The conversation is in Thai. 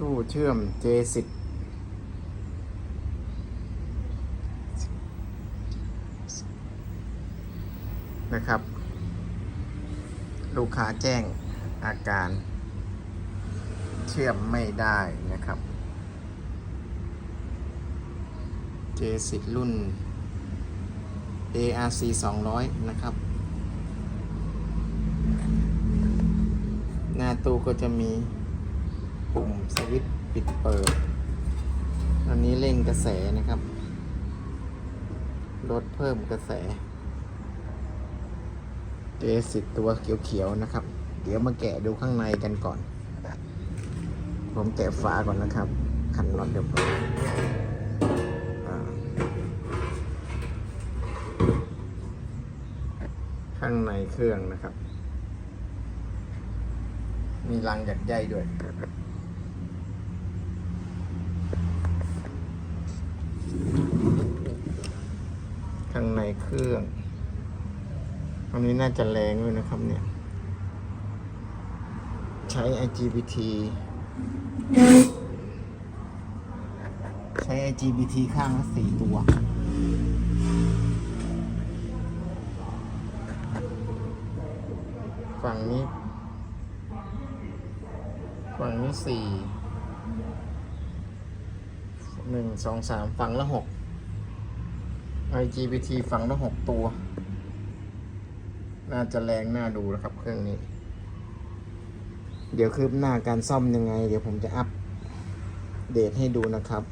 ตู้เชื่อม J10 นะครับ ลูกค้าแจ้งอาการ เชื่อมไม่ได้นะครับ J10 รุ่น ARC 200 นะครับ หน้าตู้ก็จะมี ปุ่มสวิตช์ปิดเปิด อันนี้เร่งกระแสนะครับ ลดเพิ่มกระแส J10 ตัวเขียวๆนะครับ เดี๋ยวมาแกะดูข้างในกันก่อน ผมแกะฝาก่อนนะครับ ขันน็อตเรียบร้อยอ่าข้างในเครื่องนะครับ มีรังหยัดใยด้วยางในเครื่องอันนี้น่าจะแรงด้วยนะครับเนี่ย ใช้ IGBT ใช้ IGBT ข้างละสี่ตัวฝั่งนี้ ฝั่งนี้สี่หนึ่งสองสามฝั่งละหก IGBT ฝั่งละหกตัว น่าจะแรงน่าดูนะครับเครื่องนี้ เดี๋ยวคืบหน้าการซ่อมยังไง เดี๋ยวผมจะอัปเดตให้ดูนะครับ